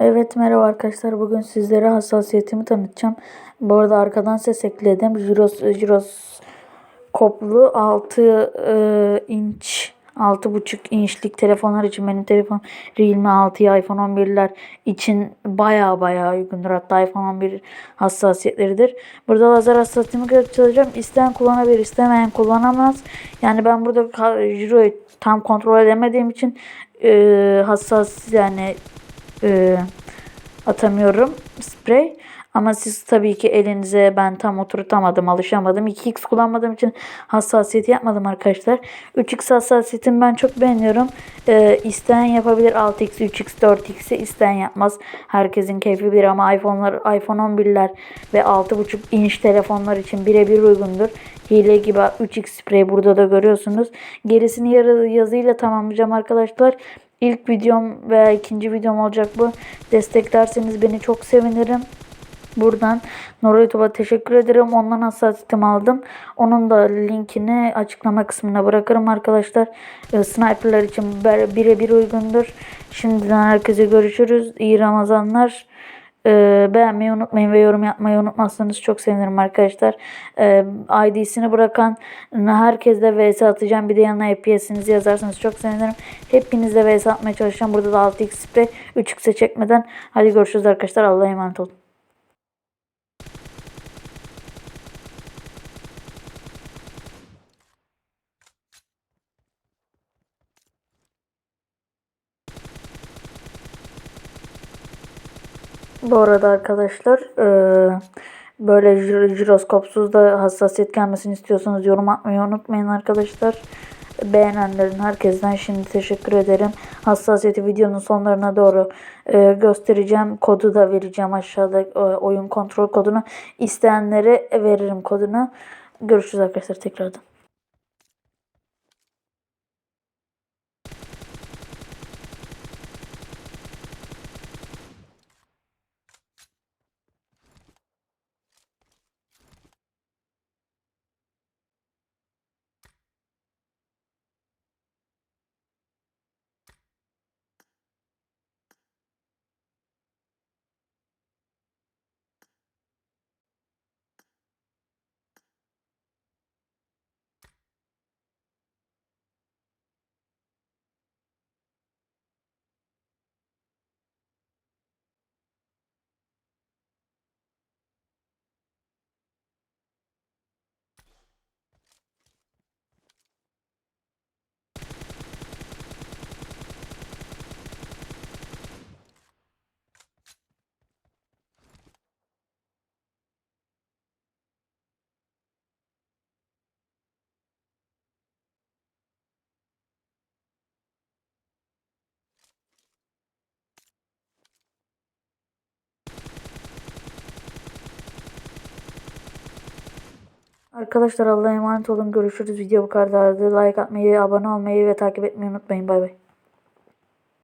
Evet merhaba arkadaşlar. Bugün sizlere hassasiyetimi tanıtacağım. Bu arada arkadan ses ekledim. Jiros, jiros koplu 6 e, inç 6.5 inçlik telefonlar için benim telefon Realme 6'ya iPhone 11'ler için baya baya uygundur. Hatta iPhone 11 hassasiyetleridir. Burada lazer hassasiyetimi göstereceğim. İsteyen kullanabilir, istemeyen kullanamaz. Yani ben burada Jiro'yu tam kontrol edemediğim için e, hassas yani e, atamıyorum sprey. Ama siz tabii ki elinize ben tam oturtamadım, alışamadım. 2x kullanmadığım için hassasiyeti yapmadım arkadaşlar. 3x hassasiyetini ben çok beğeniyorum. Ee, isteyen yapabilir 6x, 3x, 4x'i isteyen yapmaz. Herkesin keyfi bir ama iPhone'lar, iPhone 11'ler ve 6.5 inç telefonlar için birebir uygundur. Hile gibi 3x sprey burada da görüyorsunuz. Gerisini yazıyla tamamlayacağım arkadaşlar. İlk videom veya ikinci videom olacak bu. Desteklerseniz beni çok sevinirim. Buradan Nora teşekkür ederim. Ondan hassasiyetimi aldım. Onun da linkini açıklama kısmına bırakırım arkadaşlar. E, sniperler için birebir uygundur. Şimdiden herkese görüşürüz. İyi Ramazanlar. E, beğenmeyi unutmayın ve yorum yapmayı unutmazsanız çok sevinirim arkadaşlar. E, ID'sini bırakan herkesle vs atacağım. Bir de yanına FPS'inizi yazarsanız çok sevinirim. Hepinizle vs atmaya çalışacağım. Burada da 6x spray 3x'e çekmeden. Hadi görüşürüz arkadaşlar. Allah'a emanet olun. Bu arada arkadaşlar e, böyle jiroskopsuz da hassasiyet gelmesini istiyorsanız yorum atmayı unutmayın arkadaşlar. Beğenenlerin herkesten şimdi teşekkür ederim. Hassasiyeti videonun sonlarına doğru e, göstereceğim. Kodu da vereceğim aşağıda e, oyun kontrol kodunu. İsteyenlere veririm kodunu. Görüşürüz arkadaşlar tekrardan. Arkadaşlar Allah'a emanet olun. Görüşürüz. Video bu kadardı. Like atmayı, abone olmayı ve takip etmeyi unutmayın. Bay bay.